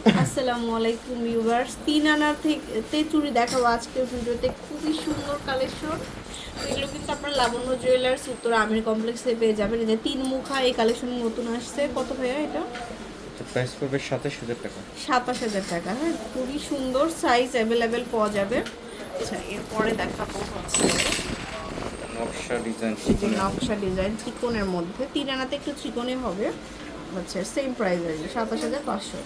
আসসালামু আলাইকুম ভিউয়ার্স তিন আনার থেকে চুড়ি দেখাবো আজকের ভিডিওতে। খুবই সুন্দর কালেকশন এগুলো কিন্তু আপনার লাবণ্য জুয়েলার্স উত্তর আমির কমপ্লেক্সে পেয়ে যাবেন। যে তিন মুখা এই কালেকশন নতুন আসছে। কত ভাইয়া এটা? প্রাইস পড়বে সাতাশ হাজার টাকা। সাতাশ হাজার টাকা। হ্যাঁ খুবই সুন্দর সাইজ অ্যাভেলেবেল পাওয়া যাবে। আচ্ছা এরপরে দেখাবো হচ্ছে নকশা ডিজাইন নকশা ডিজাইন চিকনের মধ্যে। তিন আনাতে একটু চিকনে হবে। আচ্ছা সেম প্রাইস কি সাতাশ হাজার পাঁচশো।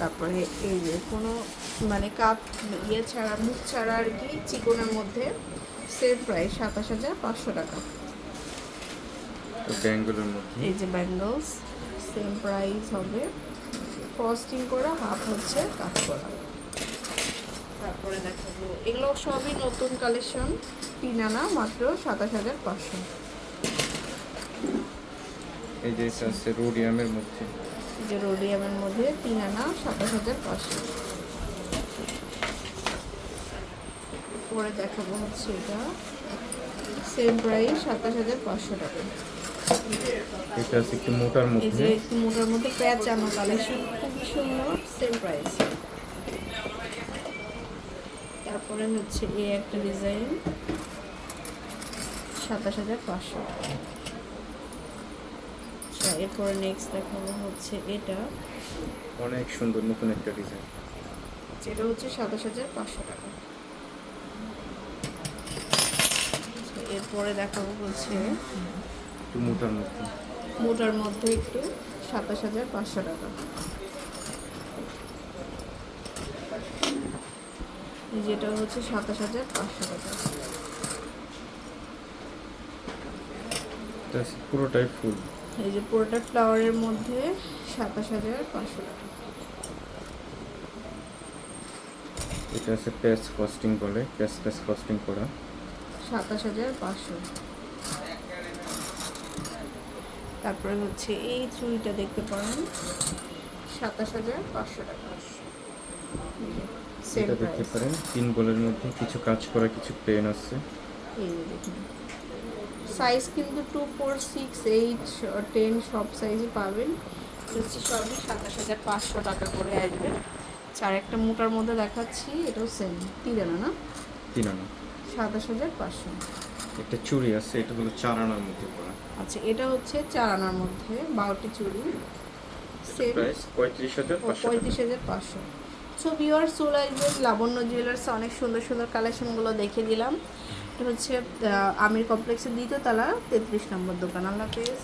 তারপরে এই যে কোনো মানে কাপ ইয়ে ছাড়া মুখ ছাড়া আর কি চিকনের মধ্যে সেম প্রাইস সাতাশ হাজার পাঁচশো টাকা। ব্যাঙ্গুলোর মধ্যে? এই যে ব্যাঙ্গলস সেম প্রাইস হবে। ফ্রস্টিং করা হাফ হচ্ছে কাজ করা। তারপরে দেখাবো এগুলো সবই নতুন কালেকশন। তিন আনা মাত্র সাতাশ হাজার পাঁচশো। এই যে আছে রোডিয়ামের মধ্যে। যে রোডিয়ামের মধ্যে তিন আনা সাতাশ হাজার পাঁচশো। পরে দেখাবো হচ্ছে এটা। সেম প্রাইস সাতাশ হাজার পাঁচশো টাকা। এটা আছে একটু মোটার এই যে একটু মোটার মধ্যে কালেকশন সুন্দর সেম প্রাইস। তারপরে হচ্ছে এই একটা ডিজাইন সাতাশ হাজার পাঁচশো এরপরে নেক্সট দেখাবো হচ্ছে এটা। অনেক সুন্দর নতুন একটা ডিজাইন যেটা হচ্ছে সাতাশ হাজার পাঁচশো টাকা। এরপরে দেখাবো হচ্ছে মোটার মধ্যে। মোটার মধ্যে একটু সাতাশ হাজার পাঁচশো টাকা। যেটা হচ্ছে সাতাশ হাজার পাঁচশো টাকা। পুরোটাই ফুল এই যে পুরোটা ফ্লাওয়ারের মধ্যে সাতাশ হাজার পাঁচশো টাকা। এটা আছে প্যাচ কস্টিং বলে প্যাচ প্যাচ কস্টিং করা। সাতাশ হাজার পাঁচশো। তারপরে হচ্ছে এই চুড়িটা দেখতে পারেন সাতাশ হাজার পাঁচশো টাকা। সেম এটা দেখতে পারেন তিন বলের মধ্যে কিছু কাজ করা কিছু পেন আছে। এই দেখুন। সাইজ কিন্তু two four six eight ten সব সাইজই পাবেন। হচ্ছে সবই সাতাশ হাজার পাঁচশো টাকা করে আসবে। চার একটা মোটার মধ্যে দেখাচ্ছি এটাও সেম তিরানা না? তিন আনা সাতাশ হাজার পাঁচশো। একটা চুড়ি আছে এটা হলো চার আনার মধ্যে করা আচ্ছা এটা হচ্ছে চার আনার মধ্যে বারোটি চুড়ি। পঁয়ত্রিশ হাজার। পঁয়ত্রিশ হাজার পাঁচশো। সো ভিওয়ার চলে আসবে লাবণ্য জুয়েলার্স অনেক সুন্দর সুন্দর কালেকশনগুলো দেখে দিলাম। এটা হচ্ছে আমির কমপ্লেক্সের দ্বিতীয় তলা তেত্রিশ নম্বর দোকান। আল্লাহ হাফেজ।